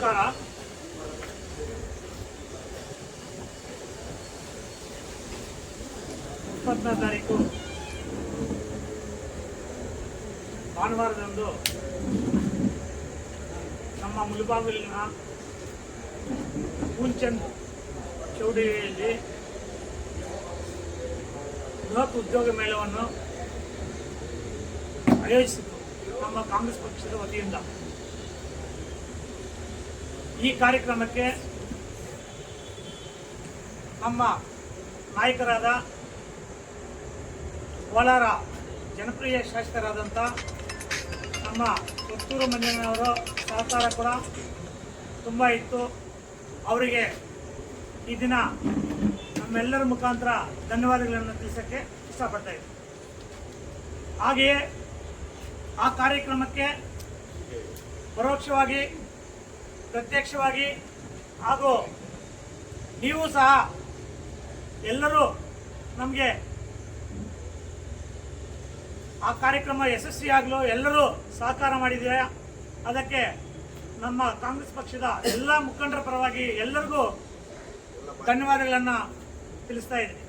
ನಮಸ್ಕಾರ. ತಾರೀಕು. ಭಾನುವಾರದಂದು ನಮ್ಮ ಮುಳುಬಾಗಿಲಿನ ಪೂನ್ಚಂದ್ ಚೌಡಿಯಲ್ಲಿ ಬೃಹತ್ ಉದ್ಯೋಗ ಮೇಳವನ್ನು ಆಯೋಜಿಸಿತು ನಮ್ಮ ಕಾಂಗ್ರೆಸ್ ಪಕ್ಷದ ವತಿಯಿಂದ. ಈ ಕಾರ್ಯಕ್ರಮಕ್ಕೆ ನಮ್ಮ ನಾಯಕರಾದ ಕೋಲಾರ ಜನಪ್ರಿಯ ಶಾಸಕರಾದಂಥ ನಮ್ಮ ಪುತ್ತೂರು ಮಂಜನವರ ಸಹಕಾರ ಕೂಡ ತುಂಬ ಇತ್ತು. ಅವರಿಗೆ ಈ ದಿನ ನಮ್ಮೆಲ್ಲರ ಮುಖಾಂತರ ಧನ್ಯವಾದಗಳನ್ನು ತಿಳಿಸೋಕ್ಕೆ ಇಷ್ಟಪಡ್ತಾ ಇದ್ದೀನಿ ಹಾಗೆಯೇ ಆ ಕಾರ್ಯಕ್ರಮಕ್ಕೆ ಪರೋಕ್ಷವಾಗಿ ಪ್ರತ್ಯಕ್ಷವಾಗಿ ಹಾಗೂ ನೀವು ಸಹ ಎಲ್ಲರೂ ನಮಗೆ ಆ ಕಾರ್ಯಕ್ರಮ ಯಶಸ್ವಿಯಾಗಲು ಎಲ್ಲರೂ ಸಹಕಾರ ಮಾಡಿದ್ದೀರಾ? ಅದಕ್ಕೆ ನಮ್ಮ ಕಾಂಗ್ರೆಸ್ ಪಕ್ಷದ ಎಲ್ಲ ಮುಖಂಡರ ಪರವಾಗಿ ಎಲ್ಲರಿಗೂ ಧನ್ಯವಾದಗಳನ್ನು ತಿಳಿಸ್ತಾ ಇದ್ದೀನಿ.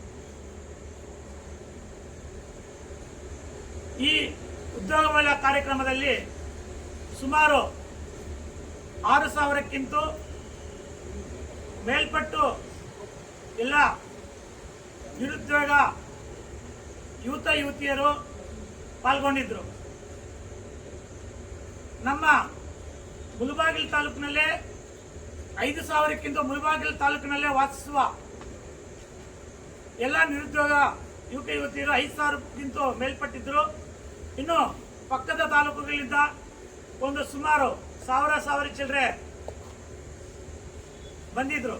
ಈ ಉದ್ಯೋಗ ಮೇಳ ಕಾರ್ಯಕ್ರಮದಲ್ಲಿ ಸುಮಾರು ಆರು ಸಾವಿರಕ್ಕಿಂತ ಮೇಲ್ಪಟ್ಟು ಎಲ್ಲ ನಿರುದ್ಯೋಗ ಯುವತ ಯುವತಿಯರು ಪಾಲ್ಗೊಂಡಿದ್ರು. ನಮ್ಮ ಮುಲಬಾಗಿಲು ತಾಲೂಕಿನಲ್ಲೇ ಐದು ಸಾವಿರಕ್ಕಿಂತ ಮುಲಬಾಗಿಲು ತಾಲೂಕಿನಲ್ಲೇ ವಾಸಿಸುವ ಎಲ್ಲ ನಿರುದ್ಯೋಗ ಯುವಕ ಯುವತಿಯರು ಐದು ಸಾವಿರಕ್ಕಿಂತ ಮೇಲ್ಪಟ್ಟಿದ್ರು. ಇನ್ನು ಪಕ್ಕದ ತಾಲೂಕುಗಳಿಂದ ಒಂದು ಸುಮಾರು ಸಾವಿರ ಸಾವಿರ ಚಿಲ್ಲರೆ ಬಂದಿದ್ರು.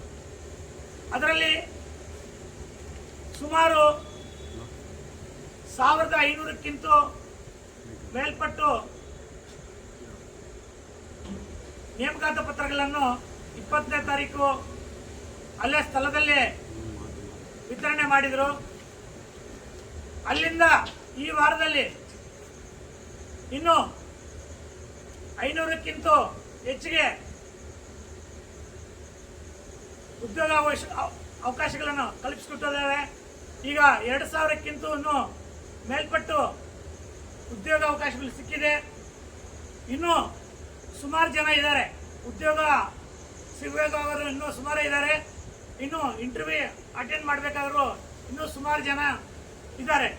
ಅದರಲ್ಲಿ ಸುಮಾರು ಸಾವಿರದ ಐನೂರಕ್ಕಿಂತ ಮೇಲ್ಪಟ್ಟು ನೇಮಕಾತ ಪತ್ರಗಳನ್ನು ಇಪ್ಪತ್ತನೇ ತಾರೀಕು ಅಲ್ಲೇ ಸ್ಥಳದಲ್ಲೇ ವಿತರಣೆ ಮಾಡಿದರು. ಅಲ್ಲಿಂದ ಈ ವಾರದಲ್ಲಿ ಇನ್ನು ಐನೂರಕ್ಕಿಂತ ಹೆಚ್ಚಿಗೆ ಉದ್ಯೋಗ ಅವಕಾಶಗಳನ್ನು ಕಲ್ಪಿಸಿಕೊಟ್ಟಿದ್ದಾರೆ. ಈಗ ಎರಡು ಸಾವಿರಕ್ಕಿಂತ ಮೇಲ್ಪಟ್ಟು ಉದ್ಯೋಗ ಅವಕಾಶಗಳು ಸಿಕ್ಕಿದೆ. ಇನ್ನು ಸುಮಾರು ಜನ ಇದ್ದಾರೆ. ಉದ್ಯೋಗ ಸಿಗಬೇಕಾದ್ರು ಇನ್ನೂ ಸುಮಾರು ಇದ್ದಾರೆ. ಇನ್ನು ಇಂಟರ್ವ್ಯೂ ಅಟೆಂಡ್ ಮಾಡಬೇಕಾದ್ರು ಇನ್ನೂ ಸುಮಾರು ಜನ ಇದ್ದಾರೆ.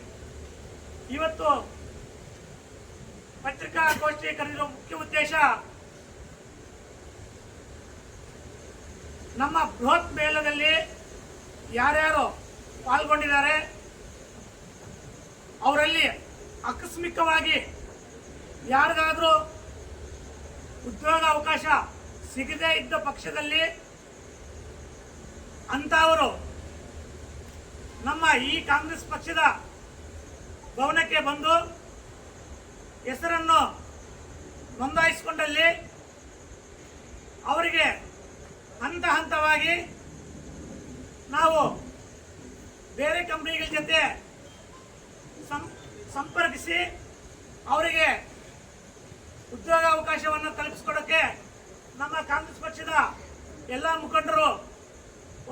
ಇವತ್ತು ಪತ್ರಿಕಾಗೋಷ್ಠಿ ಕರೆದಿರೋ ಮುಖ್ಯ ಉದ್ದೇಶ ನಮ್ಮ ಬೃಹತ್ ಮೇಳದಲ್ಲಿ ಯಾರ್ಯಾರು ಪಾಲ್ಗೊಂಡಿದ್ದಾರೆ, ಅವರಲ್ಲಿ ಆಕಸ್ಮಿಕವಾಗಿ ಯಾರಿಗಾದರೂ ಉದ್ಯೋಗ ಅವಕಾಶ ಸಿಗದೇ ಇದ್ದ ಪಕ್ಷದಲ್ಲಿ ಅಂತವರು ನಮ್ಮ ಈ ಕಾಂಗ್ರೆಸ್ ಪಕ್ಷದ ಭವನಕ್ಕೆ ಬಂದು ಹೆಸರನ್ನು ನೋಂದಾಯಿಸಿಕೊಂಡಲ್ಲಿ ಅವರಿಗೆ ಹಂತ ಹಂತವಾಗಿ ನಾವು ಬೇರೆ ಕಂಪ್ನಿಗಳ ಜೊತೆ ಸಂಪರ್ಕಿಸಿ ಅವರಿಗೆ ಉದ್ಯೋಗ ಅವಕಾಶವನ್ನು ಕಲ್ಪಿಸಿಕೊಡೋಕ್ಕೆ ನಮ್ಮ ಕಾಂಗ್ರೆಸ್ ಪಕ್ಷದ ಎಲ್ಲ ಮುಖಂಡರು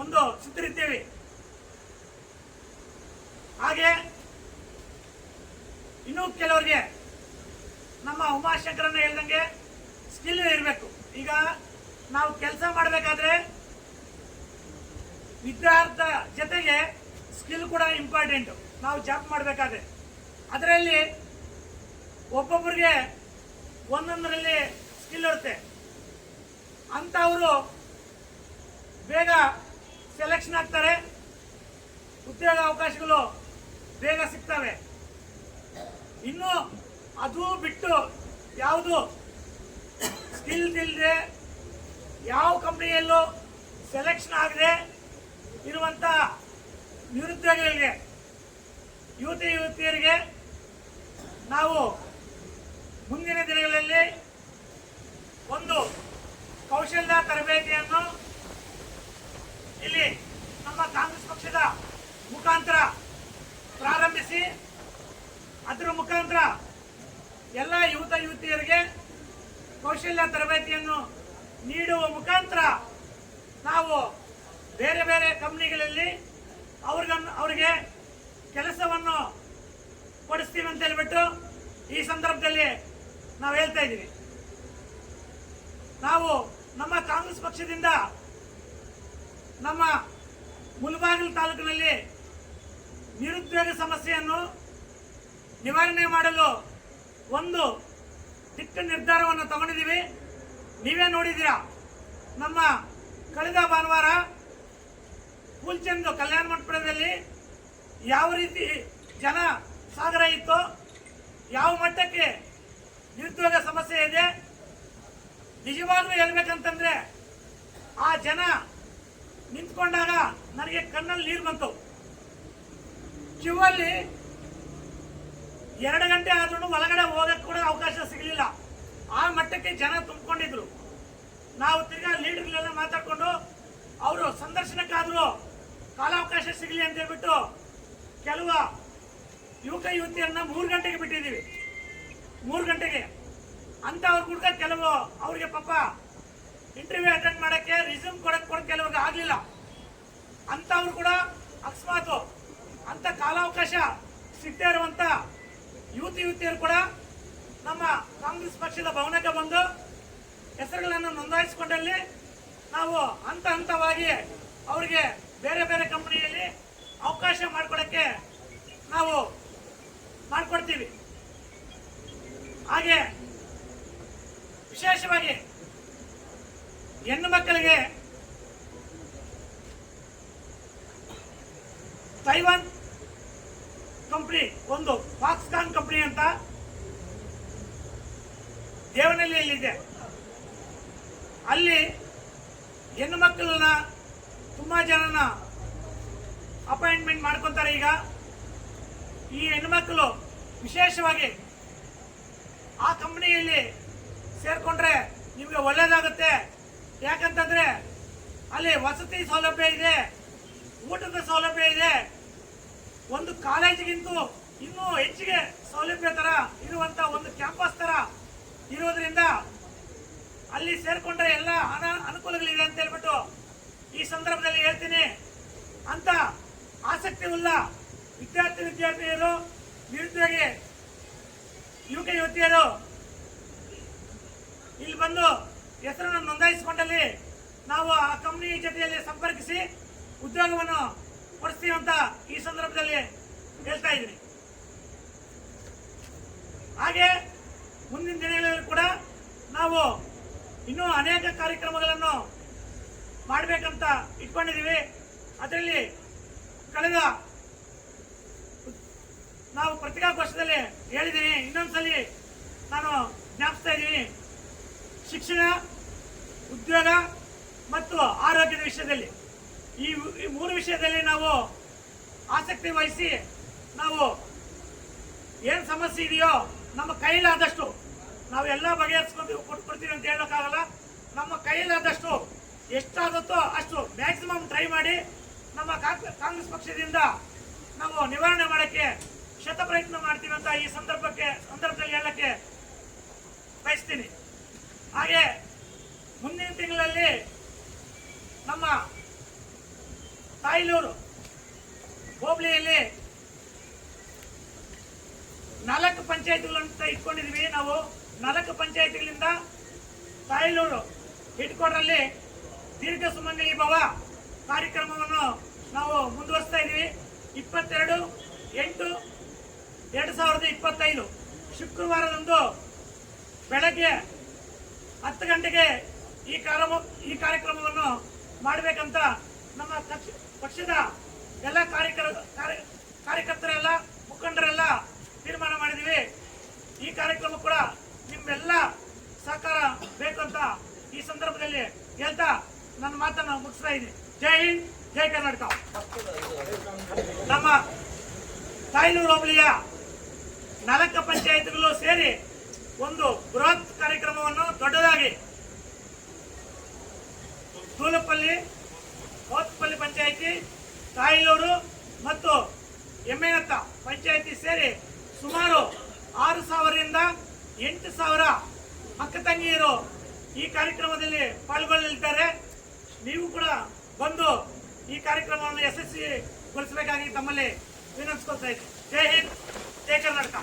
ಒಂದು ಸಿದ್ಧರಿದ್ದೇವೆ. ಹಾಗೆ ಇನ್ನೂ ಕೆಲವರಿಗೆ ಉಮಾಶಂಕರನ್ನ ಹೇಳ್ದಂಗೆ ಸ್ಕಿಲ್ ಇರಬೇಕು. ಈಗ ನಾವು ಕೆಲಸ ಮಾಡಬೇಕಾದ್ರೆ ವಿದ್ಯಾರ್ಥ ಜೊತೆಗೆ ಸ್ಕಿಲ್ ಕೂಡ ಇಂಪಾರ್ಟೆಂಟ್ ನಾವು ಜಾಬ್ ಮಾಡಬೇಕಾದ್ರೆ. ಅದರಲ್ಲಿ ಒಬ್ಬೊಬ್ಬರಿಗೆ ಒಂದೊಂದರಲ್ಲಿ ಸ್ಕಿಲ್ ಇರುತ್ತೆ. ಅಂಥವರು ಬೇಗ ಸೆಲೆಕ್ಷನ್ ಆಗ್ತಾರೆ. ಉದ್ಯೋಗ ಅವಕಾಶಗಳು ಬೇಗ ಸಿಗ್ತವೆ. ಇನ್ನು ಅದು ಬಿಟ್ಟು ಯಾವುದು ಸ್ಕಿಲ್ಸ್ ಇಲ್ಲದೆ ಯಾವ ಕಂಪ್ನಿಯಲ್ಲೂ ಸೆಲೆಕ್ಷನ್ ಆಗದೆ ಇರುವಂಥ ನಿರುದ್ಯೋಗಿಗಳಿಗೆ, ಯುವತಿ ಯುವತಿಯರಿಗೆ ನಾವು ಮುಂದಿನ ದಿನಗಳಲ್ಲಿ ಒಂದು ಕೌಶಲ್ಯ ತರಬೇತಿಯನ್ನು ಇಲ್ಲಿ ನಮ್ಮ ಕಾಂಗ್ರೆಸ್ ಪಕ್ಷದ ಮುಖಾಂತರ ಪ್ರಾರಂಭಿಸಿ, ಅದರ ಮುಖಾಂತರ ಎಲ್ಲ ಯುವತ ಯುವತಿಯರಿಗೆ ಕೌಶಲ್ಯ ತರಬೇತಿಯನ್ನು ನೀಡುವ ಮುಖಾಂತರ ನಾವು ಬೇರೆ ಬೇರೆ ಕಂಪ್ನಿಗಳಲ್ಲಿ ಅವ್ರಿಗನ್ನು ಅವರಿಗೆ ಕೆಲಸವನ್ನು ಕೊಡಿಸ್ತೀವಿ ಅಂತ ಹೇಳ್ಬಿಟ್ಟು ಈ ಸಂದರ್ಭದಲ್ಲಿ ನಾವು ಹೇಳ್ತಾ ಇದ್ದೀವಿ. ನಾವು ನಮ್ಮ ಕಾಂಗ್ರೆಸ್ ಪಕ್ಷದಿಂದ ನಮ್ಮ ಮುಲ್ಬಾಗಿಲು ತಾಲೂಕಿನಲ್ಲಿ ನಿರುದ್ಯೋಗ ಸಮಸ್ಯೆಯನ್ನು ನಿವಾರಣೆ ಮಾಡಲು ಒಂದು ದಿಕ್ಕ ನಿರ್ಧಾರವನ್ನು ತಗೊಂಡಿದ್ದೀವಿ. ನೀವೇ ನೋಡಿದ್ದೀರಾ? ನಮ್ಮ ಕಳೆದ ಭಾನುವಾರ ಪೂಲ್ಚಂದ್ ಕಲ್ಯಾಣ ಮಂಟಪದಲ್ಲಿ ಯಾವ ರೀತಿ ಜನ ಸಾಗರ ಇತ್ತು, ಯಾವ ಮಟ್ಟಕ್ಕೆ ನಿರುದ್ಯೋಗ ಸಮಸ್ಯೆ ಇದೆ, ನಿಜವಾಗ್ಲೂ ಹೇಳ್ಬೇಕಂತಂದ್ರೆ ಆ ಜನ ನಿಂತ್ಕೊಂಡಾಗ ನನಗೆ ಕಣ್ಣಲ್ಲಿ ನೀರು ಬಂತು. ಕ್ಯೂವಲ್ಲಿ ಎರಡು ಗಂಟೆ ಆದ್ರೂ ಒಳಗಡೆ ಹೋಗಕ್ಕೆ ಕೂಡ ಅವಕಾಶ ಸಿಗಲಿಲ್ಲ. ಆ ಮಟ್ಟಕ್ಕೆ ಜನ ತುಂಬಿಕೊಂಡಿದ್ರು. ನಾವು ತಿರ್ಗಾ ಲೀಡರ್ಗಳೆಲ್ಲ ಮಾತಾಡಿಕೊಂಡು ಅವರು ಸಂದರ್ಶನಕ್ಕಾದರೂ ಕಾಲಾವಕಾಶ ಸಿಗಲಿ ಅಂತ ಹೇಳ್ಬಿಟ್ಟು ಕೆಲವು ಯುವಕ ಯುವತಿಯನ್ನ ಮೂರು ಗಂಟೆಗೆ ಬಿಟ್ಟಿದ್ದೀವಿ. ಮೂರು ಗಂಟೆಗೆ. ಅಂತ ಅವ್ರ ಕೂಡ ಕೆಲವು ಅವ್ರಿಗೆ ಪಾಪ ಇಂಟರ್ವ್ಯೂ ಅಟೆಂಡ್ ಮಾಡಕ್ಕೆ ರಿಸ್ಯೂಮ್ ಕೊಡಕ್ಕೆ ಕೂಡ ಕೆಲವ್ರಿಗೆ ಆಗಲಿಲ್ಲ. ಅಂಥವ್ರು ಕೂಡ ಅಕಸ್ಮಾತು ಅಂತ ಕಾಲಾವಕಾಶ ಸಿಗದೇ ಇರುವಂತ ಯುವತಿ ಯುವತಿಯರು ಕೂಡ ನಮ್ಮ ಕಾಂಗ್ರೆಸ್ ಪಕ್ಷದ ಭವನಕ್ಕೆ ಬಂದು ಹೆಸರುಗಳನ್ನು ನೋಂದಾಯಿಸಿಕೊಂಡಲ್ಲಿ ನಾವು ಹಂತ ಹಂತವಾಗಿ ಅವರಿಗೆ ಬೇರೆ ಬೇರೆ ಕಂಪನಿಯಲ್ಲಿ ಅವಕಾಶ ಮಾಡಿಕೊಡಕ್ಕೆ ನಾವು ಮಾಡಿಕೊಡ್ತೀವಿ. ಹಾಗೆ ವಿಶೇಷವಾಗಿ ಹೆಣ್ಣು ಮಕ್ಕಳಿಗೆ ತೈವಾನ್ ಕಂಪ್ನಿ ಒಂದು ಫಾಕ್ಸ್ಕಾನ್ ಕಂಪ್ನಿ ಅಂತ ಅಲ್ಲಿ ಹೆಣ್ಣು ಮಕ್ಕಳನ್ನ ತುಂಬಾ ಜನನ ಅಪಾಯಿಂಟ್ಮೆಂಟ್ ಮಾಡ್ಕೊತಾರೆ ಈಗ. ಈ ಹೆಣ್ಣುಮಕ್ಕಳು ವಿಶೇಷವಾಗಿ ಆ ಕಂಪನಿಯಲ್ಲಿ ಸೇರ್ಕೊಂಡ್ರೆ ನಿಮಗೆ ಒಳ್ಳೇದಾಗುತ್ತೆ. ಯಾಕಂತಂದರೆ ಅಲ್ಲಿ ವಸತಿ ಸೌಲಭ್ಯ ಇದೆ, ಊಟದ ಸೌಲಭ್ಯ ಇದೆ. ಒಂದು ಕಾಲೇಜಿಗಿಂತೂ ಇನ್ನೂ ಹೆಚ್ಚಿಗೆ ಸೌಲಭ್ಯ ಥರ ಇರುವಂಥ ಒಂದು ಕ್ಯಾಂಪಸ್ ತರ ಇರೋದ್ರಿಂದ ಅಲ್ಲಿ ಸೇರ್ಕೊಂಡ್ರೆ ಎಲ್ಲ ಅನ ಅನುಕೂಲಗಳಿದೆ ಅಂತ ಹೇಳ್ಬಿಟ್ಟು ಈ ಸಂದರ್ಭದಲ್ಲಿ ಹೇಳ್ತೀನಿ. ಅಂತ ಆಸಕ್ತಿ ಉಳ್ಳ ವಿದ್ಯಾರ್ಥಿ ವಿದ್ಯಾರ್ಥಿನಿಯರು, ನಿರುದ್ಯೋಗಿ ಯುವಕ ಯುವತಿಯರು, ಇಲ್ಲಿ ಬಂದು ಹೆಸರನ್ನು ನೋಂದಾಯಿಸಿಕೊಂಡಲ್ಲಿ ನಾವು ಆ ಕಂಪ್ನಿ ಜೊತೆಯಲ್ಲಿ ಸಂಪರ್ಕಿಸಿ ಉದ್ಯೋಗವನ್ನು ಕೊಡಿಸ್ತೀವಿ ಅಂತ ಈ ಸಂದರ್ಭದಲ್ಲಿ ಹೇಳ್ತಾ ಇದ್ದೀನಿ. ಹಾಗೆ ಮುಂದಿನ ದಿನಗಳಲ್ಲಿ ಕೂಡ ನಾವು ಇನ್ನೂ ಅನೇಕ ಕಾರ್ಯಕ್ರಮಗಳನ್ನು ಮಾಡಬೇಕಂತ ಇಟ್ಕೊಂಡಿದ್ದೀವಿ. ಅದರಲ್ಲಿ ಕಳೆದ ನಾವು ಪತ್ರಿಕಾಗೋಷ್ಠದಲ್ಲಿ ಹೇಳಿದ್ದೀನಿ. ಇನ್ನೊಂದ್ಸಲಿ ನಾನು ಜ್ಞಾಪಿಸ್ತಾ ಇದ್ದೀನಿ. ಶಿಕ್ಷಣ, ಉದ್ಯೋಗ ಮತ್ತು ಆರೋಗ್ಯದ ವಿಷಯದಲ್ಲಿ. ಈ ಈ ಮೂರು ವಿಷಯದಲ್ಲಿ ನಾವು ಆಸಕ್ತಿ ವಹಿಸಿ ನಾವು ಏನು ಸಮಸ್ಯೆ ಇದೆಯೋ ನಮ್ಮ ಕೈಲಾದಷ್ಟು ನಾವೆಲ್ಲ ಬಗೆಹರಿಸ್ಕೊಂಡು ಕೊಡ್ತೀವಿ ಅಂತ ಹೇಳೋಕ್ಕಾಗಲ್ಲ. ನಮ್ಮ ಕೈಲಾದಷ್ಟು ಎಷ್ಟಾಗುತ್ತೋ ಅಷ್ಟು ಮ್ಯಾಕ್ಸಿಮಮ್ ಟ್ರೈ ಮಾಡಿ ನಮ್ಮ ಕಾಂಗ್- ಕಾಂಗ್ರೆಸ್ ಪಕ್ಷದಿಂದ ನಾವು ನಿವಾರಣೆ ಮಾಡೋಕ್ಕೆ ಶತ ಪ್ರಯತ್ನ ಮಾಡ್ತೀವಿ ಅಂತ ಈ ಸಂದರ್ಭಕ್ಕೆ, ಸಂದರ್ಭದಲ್ಲಿ ಹೇಳಕ್ಕೆ ಬಯಸ್ತೀನಿ. ಹಾಗೆ ಮುಂದಿನ ತಿಂಗಳಲ್ಲಿ ನಮ್ಮ ತಾಯಿಲೂರು ಹೋಬಳಿಯಲ್ಲಿ ನಾಲ್ಕು ಪಂಚಾಯತ್ಗಳಂತ ಇಟ್ಕೊಂಡಿದ್ವಿ. ನಾವು ನಾಲ್ಕು ಪಂಚಾಯತ್ಗಳಿಂದ ತಾಯಿಲೂರು ಹಿಡ್ಕೊಡ್ರಲ್ಲಿ ದೀರ್ಘ ಸುಮಂಗಲಿ ಭವ ಕಾರ್ಯಕ್ರಮವನ್ನು ನಾವು ಮುಂದುವರಿಸ್ತಾ ಇದ್ದೀವಿ ಇಪ್ಪತ್ತೆರಡು, ಎಂಟು, ಎರಡು ಸಾವಿರದ ಇಪ್ಪತ್ತೈದು ಶುಕ್ರವಾರದಂದು ಬೆಳಗ್ಗೆ ಹತ್ತು ಗಂಟೆಗೆ ಈ ಕಾರ್ಯ ಈ ಕಾರ್ಯಕ್ರಮವನ್ನು ಮಾಡಬೇಕಂತ ನಮ್ಮ ಪಕ್ಷ- ಪಕ್ಷದ ಎಲ್ಲ ಕಾರ್ಯಕರ, ಕಾರ್ಯ- ಕಾರ್ಯಕರ್ತರೆಲ್ಲ, ಮುಖಂಡರೆಲ್ಲ ತೀರ್ಮಾನ ಮಾಡಿದ್ದೀವಿ. ಈ ಕಾರ್ಯಕ್ರಮ ಕೂಡ ನಿಮ್ಮೆಲ್ಲ ಸಹಕಾರ ಬೇಕು ಅಂತ ಈ ಸಂದರ್ಭದಲ್ಲಿ ಹೇಳ್ತಾ ನನ್ನ ಮಾತನ್ನು ಮುಗಿಸ್ತಾ ಇದ್ದೀನಿ. ಜೈ ಹಿಂದ್, ಜೈ ಕರ್ನಾಟಕ. ನಮ್ಮ ತಾಯ್ನೂರು ಹೋಬಳಿಯ ನಾಲ್ಕು ಪಂಚಾಯತ್ಗಳು ಸೇರಿ ಒಂದು ಬೃಹತ್ ಕಾರ್ಯಕ್ರಮವನ್ನು ದೊಡ್ಡದಾಗಿ ತೂಲಪಲ್ಲಿ ಹೋತ್ಪಲ್ಲಿ ಪಂಚಾಯಿತಿ, ತಾಯಿಲೂರು ಮತ್ತು ಎಮ್ಮೆನತ್ತ ಪಂಚಾಯಿತಿ ಸೇರಿ ಸುಮಾರು ಆರು ಸಾವಿರದಿಂದ ಎಂಟು ಸಾವಿರ ಅಕ್ಕ ತಂಗಿಯರು ಈ ಕಾರ್ಯಕ್ರಮದಲ್ಲಿ ಪಾಲ್ಗೊಳ್ಳಲಿದ್ದಾರೆ. ನೀವು ಕೂಡ ಬಂದು ಈ ಕಾರ್ಯಕ್ರಮವನ್ನು ಯಶಸ್ವಿಗೊಳಿಸಬೇಕಾಗಿ ತಮ್ಮಲ್ಲಿ ವಿನಂತಿಸ್ಕೊಳ್ತಾ ಇದ್ದೀನಿ. ಜೈ ಹಿಂದ್, ಜೈ ಕರ್ನಾಟಕ.